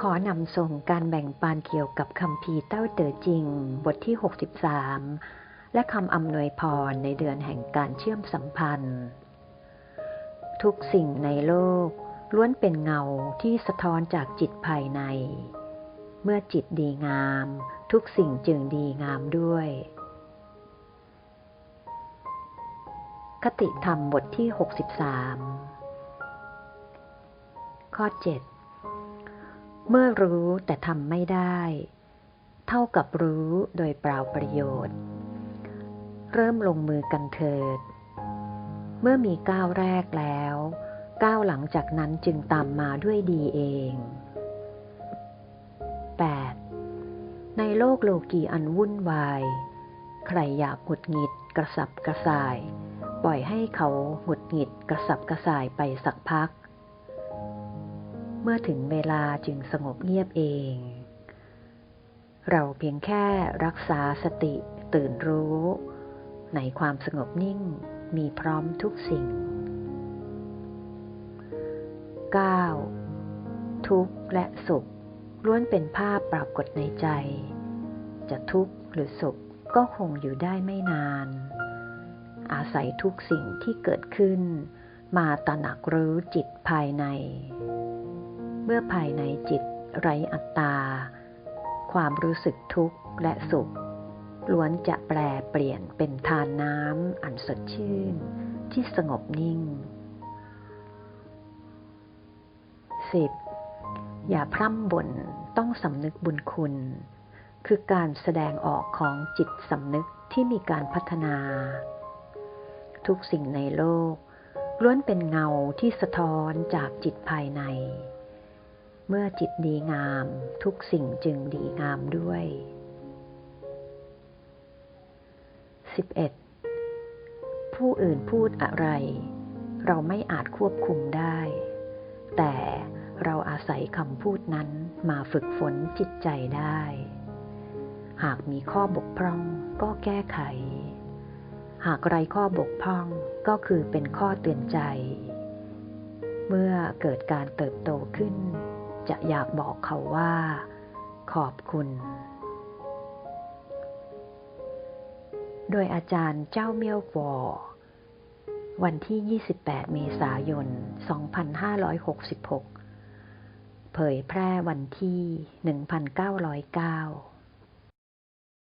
ขอนำส่งการแบ่งปันเกี่ยวกับคำพีเต้าเต๋อจริง บทที่ 63 และคำอำนวยพรในเดือนแห่งการเชื่อมสัมพันธ์ ทุกสิ่งในโลก ล้วนเป็นเงาที่สะท้อนจากจิตภายใน เมื่อจิตดีงาม ทุกสิ่งจึงดีงามด้วย คติธรรมบทที่ 63 ข้อ 7 เมื่อรู้แต่ทำไม่ได้ เท่ากับรู้โดยเปล่าประโยชน์ เริ่มลงมือกันเถิด เมื่อมีก้าวแรกแล้ว ก้าวหลังจากนั้นจึงตามมาด้วยดีเอง 8. ในโลกโลกีอันวุ่นวาย ใครอยากหงุดหงิดกระสับกระส่าย ปล่อยให้เขาหงุดหงิดกระสับกระส่ายไปสักพัก เมื่อถึงเวลาจึงสงบเงียบเอง เราเพียงแค่รักษาสติตื่นรู้ ในความสงบนิ่งมีพร้อมทุกสิ่ง 9. ทุกข์และสุขล้วนเป็นภาพปรากฏในใจ จะทุกข์หรือสุขก็คงอยู่ได้ไม่นาน อาศัยทุกสิ่งที่เกิดขึ้น มาตระหนักรู้จิตภายใน เมื่อภายในจิตไรอัตตา ความรู้สึกทุกข์และสุข ล้วนจะแปลเปลี่ยนเป็นทานน้ำอันสดชื่น ที่สงบนิ่ง 10. อย่าพร่ำบ่นต้องสำนึกบุญคุณ คือการแสดงออกของจิตสำนึกที่มีการพัฒนา ทุกสิ่งในโลกล้วนเป็นเงาที่สะท้อนจากจิตภายใน เมื่อจิตดีงาม ทุกสิ่งจึงดีงามด้วย 11. ผู้อื่นพูดอะไร เราไม่อาจควบคุมได้ แต่เราอาศัยคำพูดนั้นมาฝึกฝนจิตใจได้ หากมีข้อบกพร่องก็แก้ไข หากไรข้อบกพร่องก็คือเป็นข้อเตือนใจ เมื่อเกิดการเติบโตขึ้น จะอยากบอกเขาว่า ขอบคุณ โดยอาจารย์เจ้าเมียววอวันที่ 28 เมษายน 2566 เผยแพร่วันที่ 1909